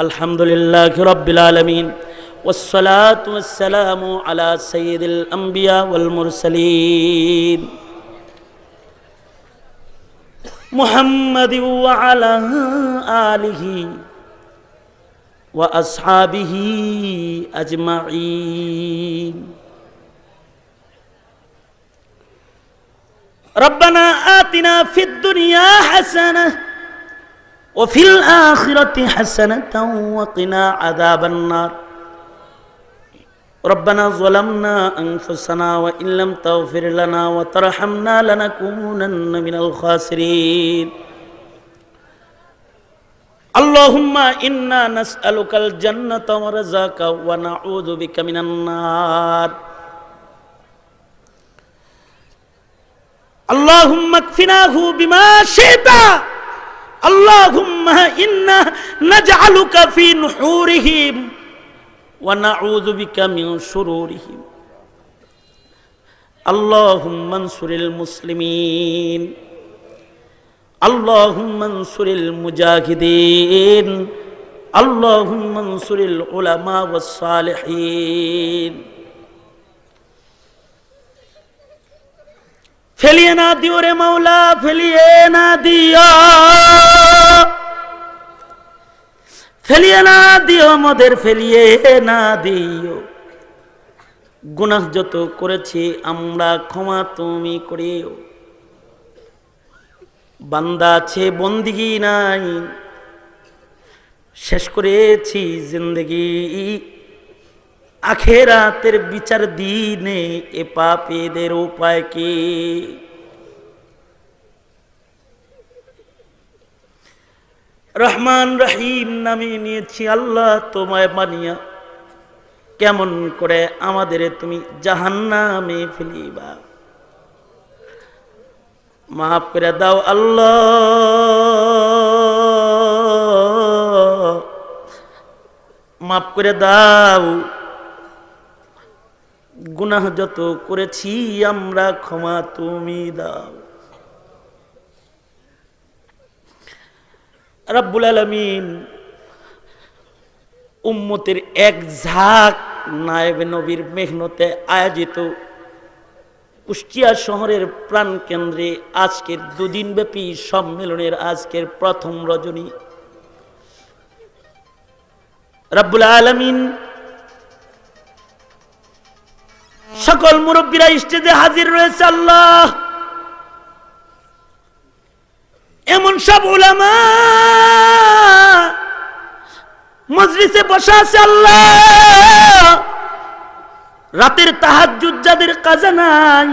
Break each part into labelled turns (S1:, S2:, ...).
S1: الحمد لله رب العالمين والصلاة والسلام على سيد الأنبياء والمرسلين محمد وعلى آله وأصحابه أجمعين ربنا آتنا في الدنيا حسنة وفي الآخرة حسنة وقنا عذاب النار ربنا ظلمنا أنفسنا وإن لم تغفر لنا وترحمنا لنكونن من الخاسرين اللهم إنا نسألك الجنة ورزاك ونعوذ بك من النار اللهم اكفناه بما شئت আল্লাহুম্মা ইন্না নাজআলুকা ফি নুহুরিহিম ওয়া নাউযু বিকা মিন ফেলিয়ে না দিও রে মাওলা, ফেলিয়ে না দিও। ফেলিয়ে না দিও মদের ফেলিয়ে না দিও। গুনাহ যত করেছি, আমরা ক্ষমা তুমি করিও। বান্দা আছে, বন্দিগি নাই। শেষ করেছি জিন্দগি। আখেরাতের বিচার দিনে এ পাপেদের উপায় কি? রহমান রহিম নামে নিয়েছি আল্লাহ তোমায় মানিয়া। কেমন করে আমাদের তুমি জাহান্নামে ফেলিবা। মাফ করে দাও আল্লাহ। মাফ করে দাও। গুনাহ যত করেছি আমরা ক্ষমা তুমি দাও। রাব্বুল আলমিন উম্মতের এক ঝাঁক নায়েব নবীর মেঘনতে আয়োজিত কুষ্টিয়া শহরের প্রাণ কেন্দ্রে আজকের দুদিন ব্যাপী সম্মেলনের আজকের প্রথম রজনী। রাব্বুল আলমিন সকল মুরব্বীরা স্টেজে হাজির রয়েছে আল্লাহ। এমন সব উলামা। মজলিসে বসা আছে আল্লাহ। রাতের তাহাজ্জুদ যাদের কাজা নাই।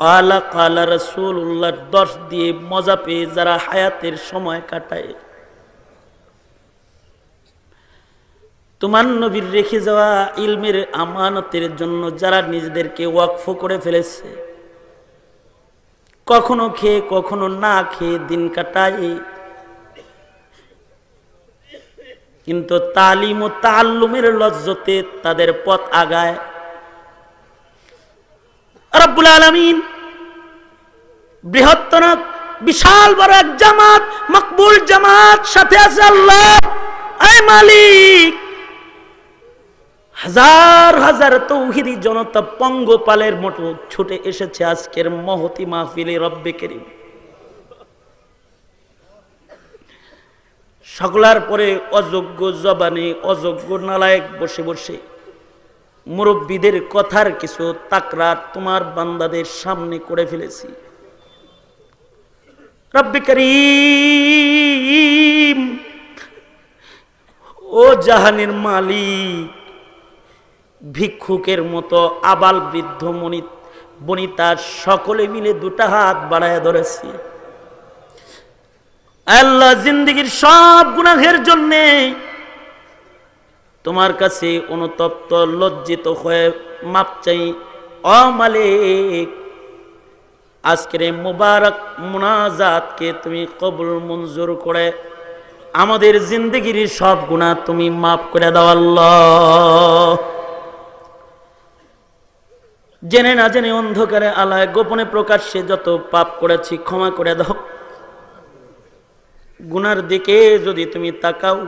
S1: কালা কালা রসুল্লাহর দর্শ দিয়ে মজা পেয়ে যারা হায়াতের সময় কাটায়। তোমার নবীর রেখে যাওয়া ইলমের আমানতের জন্য যারা নিজেদেরকে ওয়াকফ করে ফেলেছে কখনো খেয়ে, কখনো না খেয়ে দিন কাটায়। কিন্তু তালিম ও তাল্লুমের লজ্জতে তাদের পথ আগায়। রব্বুল আলমিন বৃহত্তর, বিশাল বড় এক জামাত, মকবুল জামাত সাথে আছে আল্লাহ। মালিক! হাজার হাজার তৌহিদি জনতা পঙ্গপালের মতো ছুটে এসেছে আজকের মহতি মাহফিলে রব্বে কেরিম। সকলার পরে অযোগ্য জবানে অযোগ্য নালায়ক বসে বসে। মুরব্বীদের কথার কিছু তাকরার তোমার বান্দাদের সামনে করে ফেলেছি। রব্বে করিম, ও জাহানের মালিক ভিক্ষুকের মতো আবাল বৃদ্ধ মনি বনিতার সকলে মিলে দুটা হাত বাড়ায় ধরেছি। আল্লাহ জিন্দগির সব গুনাহের জন্যে তোমার কাছে অনুতপ্ত, লজ্জিত হয়ে মাপ চাই। অমালিক আজকের মুবারক মুনাজাতকে তুমি কবুল মঞ্জুর করে আমাদের জিন্দগির সব গুণা তুমি মাফ করে দাও আল্লাহ। জেনে না জেনে অন্ধকারে আলায় গোপনে প্রকাশ্যে যত পাপ করেছি, ক্ষমা করে দাও। গুনার দিকে যদি তুমি তাকাও,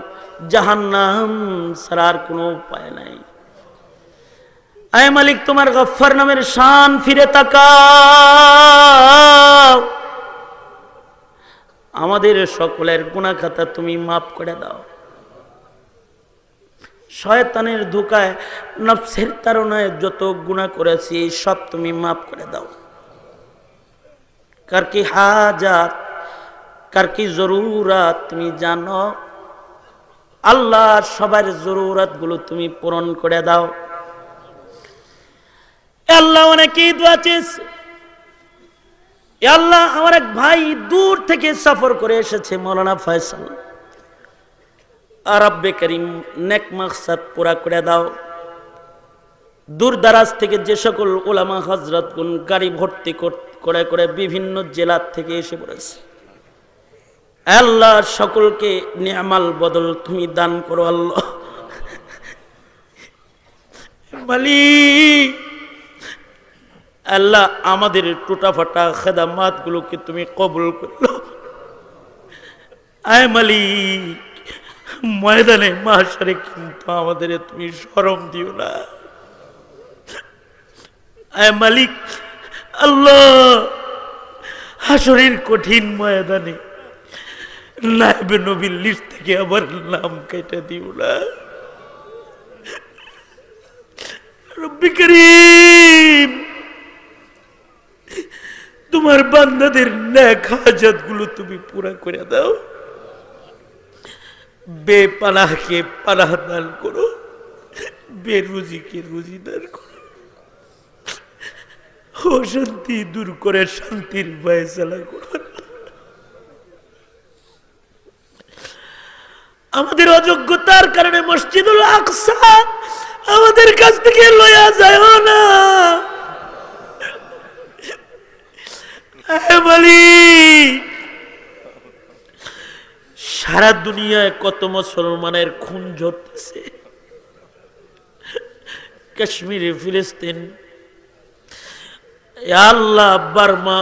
S1: জাহান্নাম সারার কোনো উপায় নাই। আয় মালিক, তোমার গফফার নামের শান ফিরে তাকাও। আমাদের সকলের গুনাহ খাতা তুমি মাফ করে দাও। শয়তানের ধোকায়, নফসের তারণায় যত গুণা করেছি, সব তুমি মাফ করে দাও। কার কি হাজাত কার কি জরুরাত তুমি জানো? আল্লাহ সবার জরুরাতগুলো তুমি পূরণ করে দাও। আল্লাহ অনেকেই দোয়া চেয়েছে? আল্লাহ আমার এক ভাই দূর থেকে সফর করে এসেছে, মৌলানা ফয়সাল। আর রব্বে করিম নেক মাকসাদ পুরা করে দাও। দূর দারাজ থেকে যে সকল ওলামা হজরত গুন গাড়ি ভর্তি কর- করে বিভিন্ন জেলার থেকে এসে পড়েছে। আল্লাহ সকলকে নিয়ামাল বদল তুমি দান করো আল্লাহ। মালিক আল্লাহ আমাদের টুটাফাটা খেদামাত গুলোকে তুমি কবুল করল আয় মালিক ময়দানে মাসারে কিন্তু আমাদের তুমি সরম দিও না। মালিক, আল্লাহ হাসরের কঠিন ময়দানে নবীর লিস্ট থেকে আবার নাম কেটে দিও না। তোমার বান্দাদের ন্যাক হাজাতগুলো তুমি পুরা করে দাও। বেপানাহকে পানাহ দান করো, বেরুজিকে রুজি দান করো। অশান্তি দূর করে শান্তির ফয়সালা করো। আমাদের অযোগ্যতার কারণে মসজিদুল আকসা আমাদের কাছ থেকে লয়া যায় না হে মালিক সারা দুনিয়ায় কত মুসলমানের খুন ঝরতেছে? কাশ্মীরে ফিলিস্তিন আল্লাহ বার্মা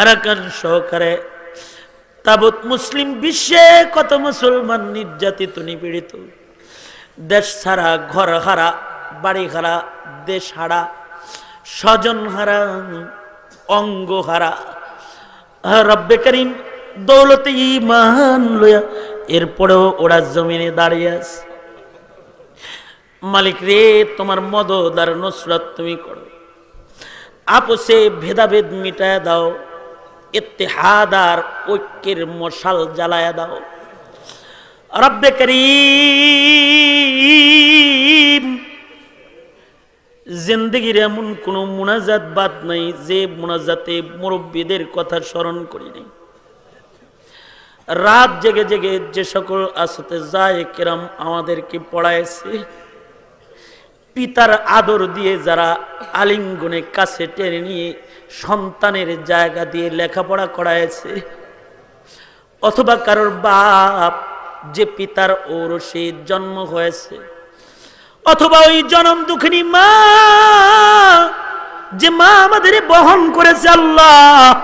S1: আরাকান সহকারে তাবৎ মুসলিম বিশ্বে কত মুসলমান নির্যাতিত, নিপীড়িত। দেশ ছাড়া, ঘর হারা, বাড়ি হারা, দেশ হারা, স্বজন হারা, অঙ্গ হারা। রব্বে করিম দৌলতে ইমান লয়া এরপরেও ওরা জমিনে দাঁড়িয়ে আছে। মালিক রে, তোমার মদদার নসরত তুমি করো। আপোষে ভেদাভেদ মিটায় দাও ইত্তেহাদার ঐক্যের মশাল জ্বালায় দাও। রব্বে করিম, জিন্দগির এমন কোনো মুনাজাত বাদ নাই যে মুনাজাতে মুরব্বীদের কথা স্মরণ করি নাই। রাত জেগে জেগে যে সকল আসতে যায় কেরাম আমাদেরকে পড়ায়ছে পিতার আদর দিয়ে যারা আলিঙ্গনে কাছে টেনে নিয়ে সন্তানের জায়গা দিয়ে লেখাপড়া করায়ছে অথবা কারোর বাপ যে পিতার ওরসে জন্ম হয়েছে, অথবা ওই জনম দুঃখিনী মা যে মা আমাদের বহন করেছে আল্লাহ,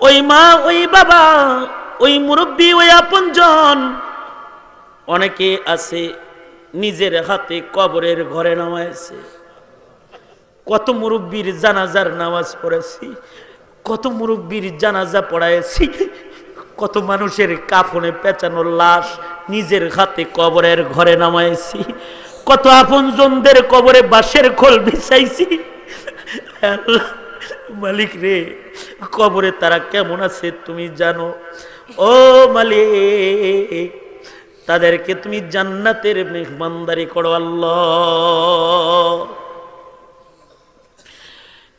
S1: ওই মা, ওই বাবা ওই মুরব্বী ওই আপনজন। অনেকে আছে নিজের হাতে কবরের ঘরে নামাইছে। কত মুরব্বীর জানাজার নামাজ পড়েছি কত মুরব্বীর জানাজা পড়াইছি কত মানুষের কাফনে পেঁচানো লাশ নিজের হাতে কবরের ঘরে নামাইছি কত আপনজনদের কবরে বাঁশের খোল বিছাইছি। আল্লাহ, মালিক রে, কবরে তারা কেমন আছে তুমি জানো? ও মালিক, তাদেরকে তুমি জান্নাতের মেহমানদারি করো আল্লাহ।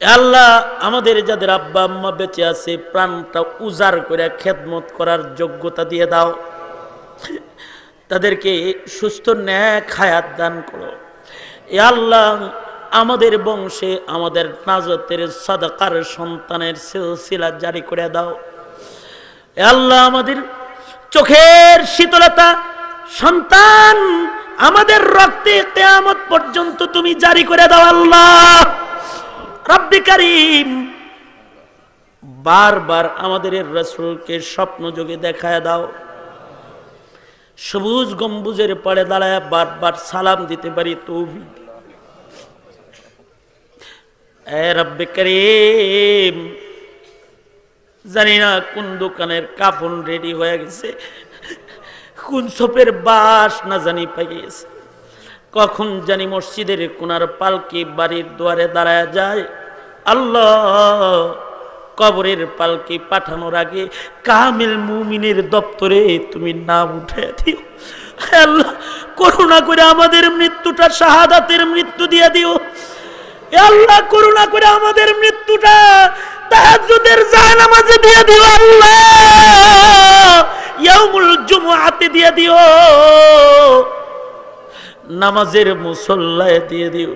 S1: আল্লাহ আমাদের যাদের আব্বা আম্মা বেঁচে আছে, প্রাণটা উজাড় করে খেদমত করার যোগ্যতা দিয়ে দাও। তাদেরকে সুস্থ ন্যাক হায়াত দান করো। এ আল্লাহ আমাদের বংশে আমাদের নাজতের সাদাকার সন্তানের সিলসিলা জারি করে দাও। আল্লাহ আমাদের চোখের শীতলতা, সন্তান, আমাদের রক্তে কেয়ামত পর্যন্ত তুমি জারি করে দাও আল্লাহ। রব্বি করিম বারবার আমাদের রসুলকে স্বপ্ন যোগে দেখায় দাও। সবুজ গম্বুজের পরে দাঁড়ায় বারবার সালাম দিতে পারি তৌফিক রব্বে করিম, জানি না কোন দোকানের কাফন রেডি হয়ে গেছে, কোন সপের বাস না জানি পাইয়েছে কখন জানি মসজিদের কোনার পালকি বাড়ির দুয়ারে দাঁড়ায় যায়, আল্লাহ কবরের পালকি পাঠানোর আগে কামিল মুমিনের দপ্তরে তুমি নাম উঠে দিও। আল্লাহ, করুণা করে আমাদের মৃত্যুটা শাহাদাতের মৃত্যু দিয়ে দিও। আল্লাহ করুণা করে আমাদের মৃত্যুটা তাহাজ্জুদের জায়নামাজে দিয়ে দিও আল্লাহ। ইয়াউমুল জুমআতে দিয়ে দিও। নামাজের মুসল্লায় দিয়ে দিও,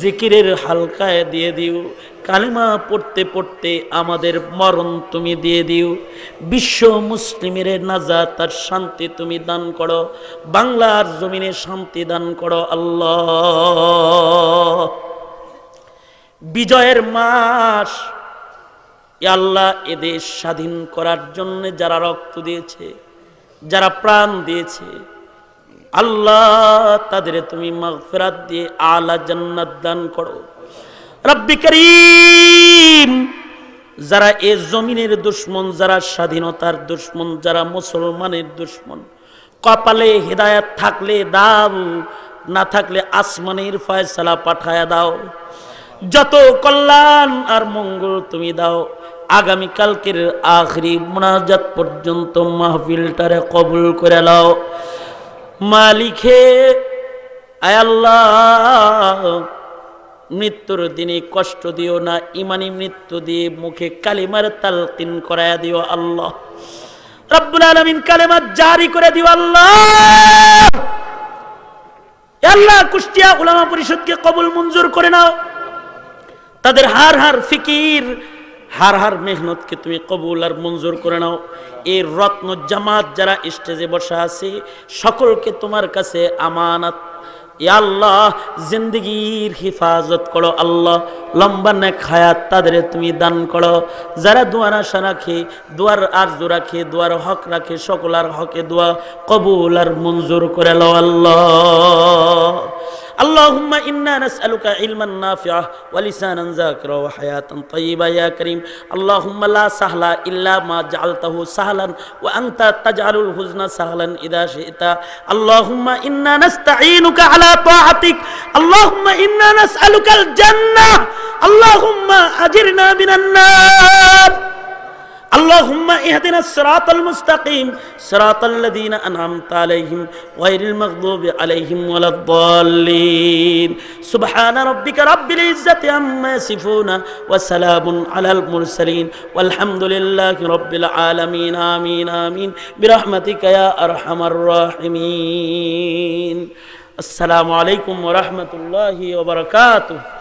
S1: জিকিরের হালকায় দিয়ে দিও, কালিমা পড়তে পড়তে আমাদের মরণ তুমি দিয়ে দিও। বিশ্ব মুসলিমের নাজা তার শান্তি তুমি দান করো, বাংলার জমিনে শান্তি দান করো আল্লাহ। বিজয়ের মাস। আল্লাহ এদেশ স্বাধীন করার জন্য যারা রক্ত দিয়েছে, যারা প্রাণ দিয়েছে, আল্লাহ তাদের তুমি মাগফিরাত দিয়ে আলা জান্নাত দান করো। রব্বি করিম, যারা এ জমিনের দুশ্মন, যারা স্বাধীনতার দুশ্মন, যারা মুসলমানের দুশ্মন, কপালে হৃদায়ত থাকলে দাও, না থাকলে আসমানের ফয়সালা পাঠায় দাও। যত কল্যাণ আর মঙ্গল তুমি দাও আগামী কালকের আখরি মোনাজাত পর্যন্ত মাহফিলটারে কবুল করে লাও মালিকে, আয় আল্লাহ, মৃত্যুর দিনে কষ্ট দিও না, ইমানি মৃত্যু দিয়ে মুখে কালিমার তালকিন করায় দিও আল্লাহ। রব্বুল আলমিন কালেমা জারি করে দিও আল্লাহ। আল্লাহ কুষ্টিয়া উলামা পরিষদকে কবুল মঞ্জুর করে নাও। তাদের হার হার ফিকির। হার হার মেহনতকে তুমি কবুল আর মঞ্জুর করে নাও। এই রত্ন জামাত যারা স্টেজে বসা আছে, সকলকে তোমার কাছে আমানত। আল্লাহ, জিন্দগির হিফাজত করো আল্লাহ। লম্বা নেক হায়াত তাদের তুমি দান করো। যারা দুয়ার আশা রাখে, দুয়ার আরজু রাখে, দুয়ার হক রাখে, সকলার হকে দোয়া কবুল আর মঞ্জুর করে লো আল্লাহ। اللهم إنا نسألك علما نافعا ولسانا ذاكرا وحياة طيبة يا كريم. اللهم لا سهل إلا ما جعلته سهلا وأنت تجعل الحزن سهلا إذا شئت. اللهم إنا نستعينك على طاعتك. اللهم إنا نسألك الجنة. اللهم أجرنا من النار. اللهم اهدنا الصراط المستقيم صراط الذين أنعمت عليهم غير المغضوب عليهم ولا الضالين. سبحان ربك رب العزة عما يصفون وسلام على المرسلين. والحمد لله رب العالمين. آمين آمين. برحمتك يا أرحم الراحمين. السلام عليكم ورحمة الله وبركاته.